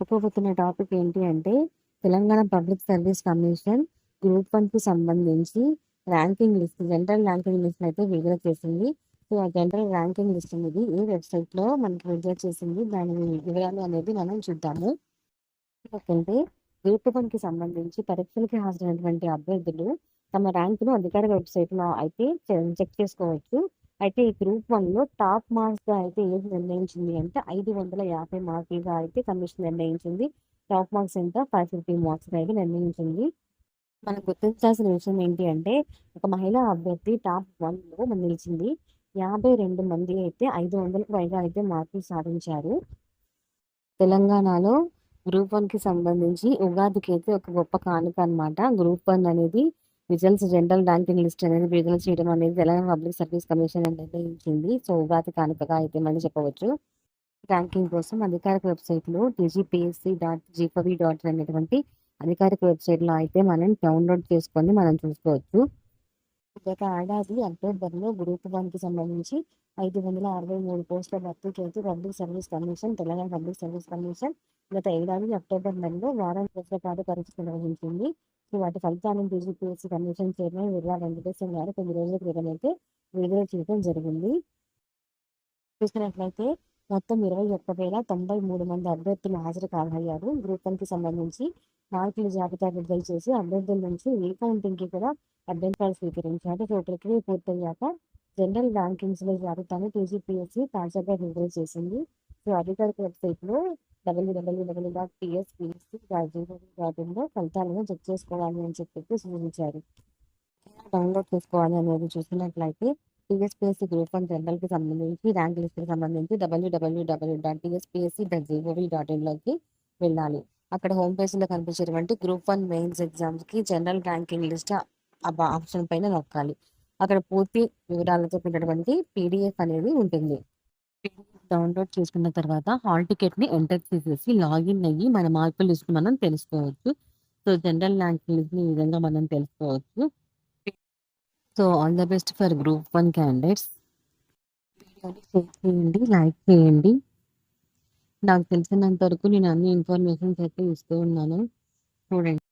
చెప్పుకోబోతున్న topic ఏంటి అంటే Telangana public service commission group వన్కి సంబంధించి ranking list general ranking list అయితే విడుదల చేసింది. సో ఆ జనరల్ ర్యాంకింగ్ లిస్ట్ అనేది ఏ వెబ్సైట్లో మనకు మనకి విడుదల చేసింది. దాని వివరాలు అనేది మనం చూద్దాము. ఎందుకంటే గ్రూప్ వన్కి సంబంధించి పరీక్షలకి హాజరైనటువంటి అభ్యర్థులు తమ ర్యాంకును అధికార వెబ్సైట్లో అయితే చెక్ చేసుకోవచ్చు. అయితే ఈ గ్రూప్ వన్లో టాప్ మార్క్స్గా అయితే ఏది నిర్ణయించింది అంటే ఐదు వందల యాభై మార్కులుగా అయితే కమిషన్ నిర్ణయించింది. టాప్ మార్క్స్ ఎంత? ఫైవ్ ఫిఫ్టీ మార్క్స్ అయితే నిర్ణయించింది. మనకు గుర్తించాల్సిన విషయం ఏంటి అంటే ఒక మహిళా అభ్యర్థి టాప్ వన్లో నిలిచింది. యాభై రెండు మంది అయితే ఐదు వందలకు పైగా అయితే మార్కులు సాధించారు. తెలంగాణలో గ్రూప్ వన్కి సంబంధించి ఉగాదికి అయితే ఒక గొప్ప కానుక అనమాట గ్రూప్ వన్ అనేది రిజల్ట్స్ జనరల్ ర్యాంకింగ్ లిస్ట్ అనేది విడుదల చేయడం అనేది తెలంగాణ పబ్లిక్ సర్వీస్ కమిషన్ అనేది నిర్ణయించింది. సో ఉగాది కానుకగా అయితే మనం చెప్పవచ్చు. ర్యాంకింగ్ కోసం అధికారిక వెబ్సైట్లో డిజిపిఎస్సి డాట్ జీపవి డాట్ అనేటువంటి అధికారిక వెబ్సైట్లో అయితే మనం డౌన్లోడ్ చేసుకొని మనం చూసుకోవచ్చు. గత ఏడాది అక్టోబర్లో గ్రూప్ వన్కి సంబంధించి ఐదు వందల అరవై మూడు పోస్టుల భర్తీ చేసి public service commission Telangana public service commission గత ఏడాది అక్టోబర్ నెలలో వారం రోజుల పాటు పరీక్ష నిర్వహించింది. వాటి ఫలితాలను TGPSC commission chairman Virla Venkateshwara గారు కొన్ని రోజుల క్రితం అయితే విడుదల చేయడం జరిగింది. చూసినట్లయితే మొత్తం ఇరవై ఒక్క వేల తొంభై మూడు మంది అభ్యర్థులు హాజరు కాగయ్యారు గ్రూప్ వన్కి సంబంధించి మార్కుల జాబితా విడుదల చేసి అభ్యర్థుల నుంచి రీకౌంటింగ్కి కూడా అభ్యంతరాలు స్వీకరించారు. సో ప్రక్రియ పూర్తయ్యాక జనరల్ ర్యాంకింగ్స్లో జాబితాను టీజీపీఎస్సీ తాజాగా విడుదల చేసింది. సో అధికారిక వెబ్సైట్ లో డబ్ల్యూడబ్ల్యూడబ్ల్యూ డాట్లో ఫలితాలను చెక్ చేసుకోవాలి అని చెప్పి సూచించారు. డౌన్లోడ్ చేసుకోవాలి అనేది చూసినట్లయితే టీఎస్పీఎస్సీ గ్రూప్ వన్ జనరల్కి సంబంధించి ర్యాంక్ లిస్ట్కి సంబంధించి డబ్ల్యూడబ్ల్యూడబ్ల్యూ dot TSPSC dot gov dot ఇన్లోకి వెళ్ళాలి. అక్కడ హోమ్ పేజ్లో కనిపించేటువంటి గ్రూప్ వన్ మెయిన్స్ ఎగ్జామ్స్కి జనరల్ ర్యాంకింగ్ లిస్ట్ ఆప్షన్ పైన నొక్కాలి. అక్కడ పూర్తి వివరాలతో పెట్టినటువంటి పీడిఎఫ్ అనేది ఉంటుంది. డౌన్లోడ్ చేసుకున్న తర్వాత హాల్ టికెట్ని ఎంటర్ చేసేసి లాగిన్ అయ్యి మన మార్కుల లిస్ట్ మనం తెలుసుకోవచ్చు. సో జనరల్ ర్యాంక్ లిస్ట్ని ఈ విధంగా మనం తెలుసుకోవచ్చు. So all the best for group one candidates. వీడియోని షేర్ చేయండి లైక్ చేయండి. నాకు తెలిసినంత వరకు నేను అన్ని ఇన్ఫర్మేషన్స్ అయితే ఇస్తూ ఉన్నాను. చూడండి.